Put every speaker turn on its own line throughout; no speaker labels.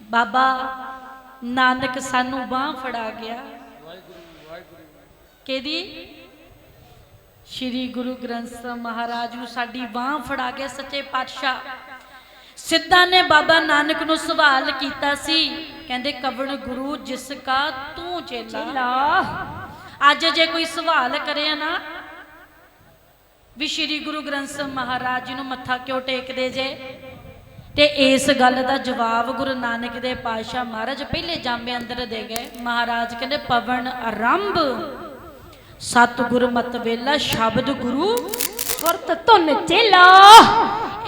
ਬਾਬਾ ਨਾਨਕ ਸਾਨੂੰ ਬਾਹ ਫੜਾ ਗਿਆ। ਕਿਹਦੀ? ਸ਼੍ਰੀ ਗੁਰੂ ਗ੍ਰੰਥ ਸਾਹਿਬ ਮਹਾਰਾਜ ਨੂੰ ਸਾਡੀ ਬਾਹ ਫੜਾ ਕੇ ਸੱਚੇ ਪਾਤਸ਼ਾਹ। ਸਿੱਧਾ ਨੇ ਬਾਬਾ ਨਾਨਕ ਨੂੰ ਸਵਾਲ ਕੀਤਾ ਸੀ ਕਹਿੰਦੇ ਕਵਣ ਗੁਰੂ ਜਿਸ ਕਾ ਤੂੰ ਚੇਲਾ? ਅੱਜ ਜੇ ਕੋਈ ਸਵਾਲ ਕਰੇ ਨਾ ਵੀ ਸ਼੍ਰੀ ਗੁਰੂ ਗ੍ਰੰਥ ਸਾਹਿਬ ਮਹਾਰਾਜ ਜੀ ਨੂੰ ਮੱਥਾ ਕਿਉਂ ਟੇਕਦੇ ਜੇ? ਤੇ ਇਸ ਗੱਲ ਦਾ ਜਵਾਬ ਗੁਰੂ ਨਾਨਕ ਦੇ ਪਾਤਸ਼ਾਹ ਮਹਾਰਾਜ ਪਹਿਲੇ ਜਾਮੇ ਅੰਦਰ ਦੇ ਗਏ। ਮਹਾਰਾਜ ਕਹਿੰਦੇ, ਪਵਨ ਆਰੰਭ ਸਤਿਗੁਰ ਮਤ ਵੇਲਾ, ਸ਼ਬਦ ਗੁਰੂ
ਸੁਰਤ ਧੁਨ ਚੇਲਾ।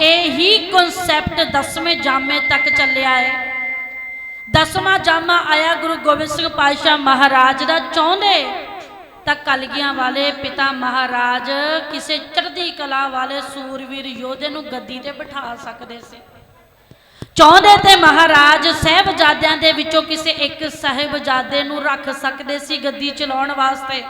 ਇਹੀ ਕਨਸੈਪਟ 10ਵੇਂ ਜਾਮੇ ਤੱਕ ਚੱਲਿਆ ਹੈ ਦਸਵਾਂ ਜਾਮਾ ਆਇਆ ਗੁਰੂ ਗੋਬਿੰਦ ਸਿੰਘ ਪਾਤਸ਼ਾਹ ਮਹਾਰਾਜ ਦਾ ਚਾਹੁੰਦੇ। ਤਾਂ ਕਲਗੀਆਂ ਵਾਲੇ ਪਿਤਾ ਮਹਾਰਾਜ ਕਿਸੇ ਚੜ੍ਹਦੀ ਕਲਾ ਵਾਲੇ ਸੂਰਵੀਰ ਯੋਧੇ ਨੂੰ ਗੱਦੀ ਤੇ ਬਿਠਾ ਸਕਦੇ ਸੀ। ਚਾਹੁੰਦੇ ਤੇ ਮਹਾਰਾਜ ਸਹਿਬਜ਼ਾਦਿਆਂ ਦੇ ਵਿੱਚੋਂ ਕਿਸੇ ਇੱਕ ਸਾਹਿਬਜ਼ਾਦੇ ਨੂੰ ਰੱਖ ਸਕਦੇ ਸੀ ਗੱਦੀ ਚਲਾਉਣ ਵਾਸਤੇ।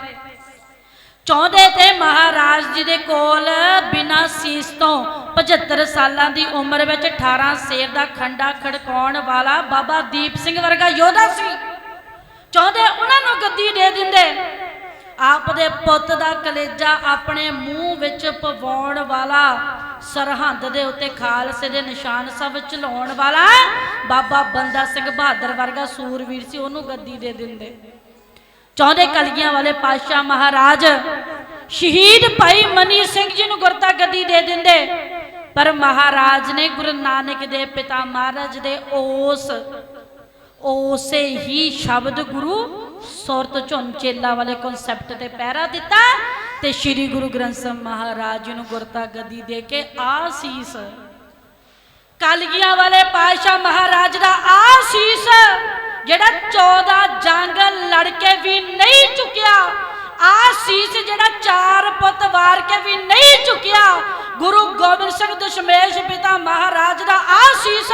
ਚਾਹੁੰਦੇ ਤੇ ਮਹਾਰਾਜ ਜੀ ਦੇ ਕੋਲ ਬਿਨਾਂ ਸੀਸ ਤੋਂ 75 ਸਾਲਾਂ ਦੀ ਉਮਰ ਵਿੱਚ 18 ਸੇਰ ਦਾ ਖੰਡਾ ਖੜਕਾਉਣ ਵਾਲਾ ਬਾਬਾ ਦੀਪ ਸਿੰਘ ਵਰਗਾ ਯੋਧਾ ਸੀ। ਚਾਹੁੰਦੇ ਉਹਨਾਂ ਨੂੰ ਗੱਦੀ ਦੇ ਦਿੰਦੇ। ਆਪ ਦੇ ਪੁੱਤ ਦਾ ਕਲੇਜਾ ਆਪਣੇ ਮੂੰਹ ਵਿੱਚ ਪਵਾਉਣ ਵਾਲਾ ਸਰਹੰਦ ਦੇ ਉੱਤੇ ਖਾਲਸੇ ਦੇ ਨਿਸ਼ਾਨ ਸਭ ਚਲਾਉਣ ਵਾਲਾ ਬਾਬਾ ਬੰਦਾ ਸਿੰਘ ਬਹਾਦਰ ਵਰਗਾ ਸੂਰਵੀਰ ਸੀ, ਉਹਨੂੰ ਗੱਦੀ ਦੇ ਦਿੰਦੇ। ਚਾਹੁੰਦੇ ਕਲਗੀਆਂ ਵਾਲੇ ਪਾਤਸ਼ਾਹ ਮਹਾਰਾਜ, ਸ਼ਹੀਦ ਭਾਈ ਮਨੀ ਸਿੰਘ ਜੀ ਨੂੰ ਗੁਰਤਾ ਗੱਦੀ ਦੇ ਦਿੰਦੇ। ਪਰ ਮਹਾਰਾਜ ਨੇ ਗੁਰੂ ਨਾਨਕ ਦੇ ਪਿਤਾ ਮਹਾਰਾਜ ਦੇ ਉਸ ਉਸੇ ਹੀ ਸ਼ਬਦ ਗੁਰੂ ਸੁਰਤ ਝੁੰਨ ਚੇਲਾ ਵਾਲੇ ਕਨਸੈਪਟ ਤੇ ਪਹਿਰਾ ਦਿੱਤਾ। ਤੇ ਸ੍ਰੀ ਗੁਰੂ ਗ੍ਰੰਥ ਸਾਹਿਬ ਮਹਾਰਾਜ ਜੀ ਨੂੰ ਗੁਰਤਾ ਗੱਦੀ ਦੇ ਕੇ ਆਸੀਸ। ਕਲਗੀਆਂ ਵਾਲੇ ਪਾਤਸ਼ਾਹ ਮਹਾਰਾਜ ਦਾ ਆਸੀਸ, ਜਿਹੜਾ 14 ਜੰਗ ਲੜ ਕੇ ਵੀ ਨਹੀਂ ਚੁੱਕਿਆ, ਆਸੀਸ ਜਿਹੜਾ ਚਾਰ ਪੁੱਤ ਵਾਰ ਕੇ ਵੀ ਨਹੀਂ ਚੁੱਕਿਆ, ਗੁਰੂ ਗੋਬਿੰਦ ਸਿੰਘ ਦਸ਼ਮੇਸ਼ ਪਿਤਾ ਮਹਾਰਾਜ ਦਾ ਆਸੀਸ,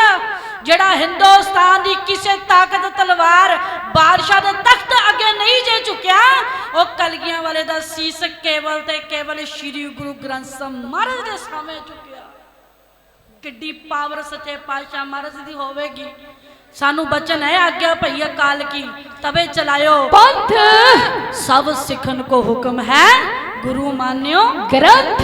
ਜਿਹੜਾ ਹਿੰਦੁਸਤਾਨ ਦੀ ਕਿਸੇ ਤਾਕਤ ਤਲਵਾਰ ਬਾਦਸ਼ਾਹ ਦੇ ਝੁਕਿਆ ਉਹ ਕਲਗੀਆਂ ਵਾਲੇ ਦਾ ਸੀਸ ਕੇਵਲ ਤੇ ਕੇਵਲ ਸ੍ਰੀ ਗੁਰੂ ਗ੍ਰੰਥ ਸਾਹਿਬ ਮਹਾਰਾਜ ਦੇ ਸਾਹਮਣੇ ਝੁਕਿਆ ਕਿੱਡੀ ਪਾਵਰ ਸੱਚੇ ਪਾਤਸ਼ਾਹ ਮਹਾਰਾਜ ਦੀ ਹੋਵੇਗੀ। ਸਾਨੂੰ ਬਚਨ ਹੈ ਆਗਿਆ ਭਈ ਅਕਾਲ ਕੀ ਤਵੇ ਚਲਾਇਓ।
ਪੰਥ।
ਸਭ ਸਿੱਖਨ ਕੋ ਹੁਕਮ ਹੈ ਗੁਰੂ ਮਾਨਿਓ।
ਗ੍ਰੰਥ।